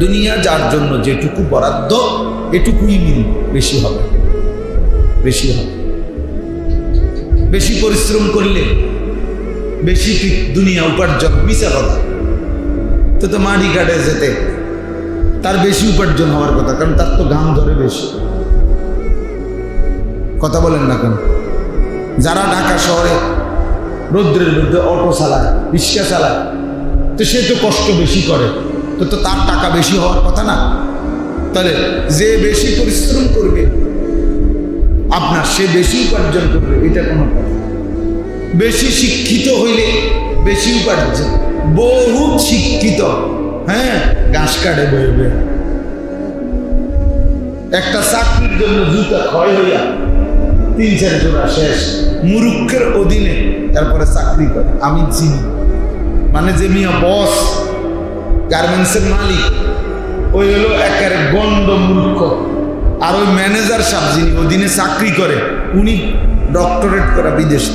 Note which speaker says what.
Speaker 1: দুনিয়া যার জন্য যেটুকু বরাদ্দ, এটুকুই মিল বেশি হবে। বেশি হবে। বেশি পরিশ্রম করলে বেশি দুনিয়া উপার্জন মিশা কথা তো তো মাটি কাটে যেতে। তার বেশি উপার্জন হওয়ার কথা, কারণ তার তো ঘাম ধরে বেশি। কথা বলেন না কেন? যারা ঢাকা শহরে রৌদ্রের বিরুদ্ধে অটো চালায়, রিক্সা চালায়, তো সে তো কষ্ট বেশি করে। তো তো তার টাকা বেশি হওয়ার কথা না। তাহলে যে বেশি পরিশ্রম করবে, আপনার সে বেশি উপার্জন করবে, এটা কোনো কথা বেশি শিক্ষিত হইলে বেশি উপার্জন। বহু শিক্ষিত। হ্যাঁ ঘাস কাটে বইবে একটা চাকরির জন্য জুতা ক্ষয় হইয়া তিন চার জোড়া শেষ মুরুক্ষের অধীনে তারপরে চাকরি করে। আমি চিনি মানে যে মিয়া বস গার্মেন্টসের মালিক। ওই হলো একের গন্ড মূর্খ। আর ওই ম্যানেজার সাহেব যিনি ওদিনে চাকরি করে, উনি ডক্টরেট করা বিদেশ।